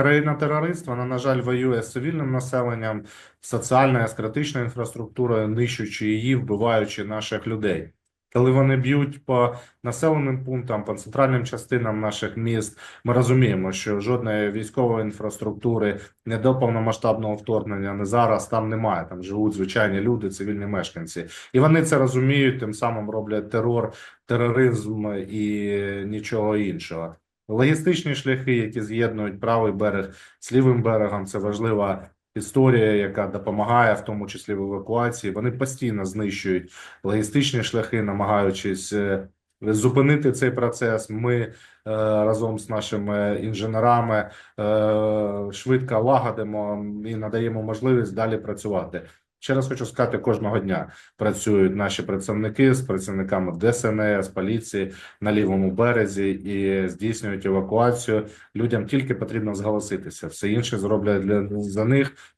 Країна терорист, вона, на жаль, воює з цивільним населенням, соціальною, з критичною інфраструктурою, нищуючи її, вбиваючи наших людей. Коли вони б'ють по населеним пунктам, по центральним частинам наших міст, ми розуміємо, що жодної військової інфраструктури не до повномасштабного вторгнення не зараз там немає. Там живуть звичайні люди, цивільні мешканці, і вони це розуміють. Тим самим роблять терор, тероризм і нічого іншого. Логістичні шляхи, які з'єднують правий берег з лівим берегом, це важлива історія, яка допомагає, в тому числі в евакуації. Вони постійно знищують логістичні шляхи, намагаючись е, зупинити цей процес. Ми е, разом з нашими інженерами е, швидко лагодимо і надаємо можливість далі працювати. Ще раз хочу сказати, кожного дня працюють наші працівники з працівниками ДСНС, поліції на лівому березі і здійснюють евакуацію. Людям тільки потрібно зголоситися. Все інше зроблять для за них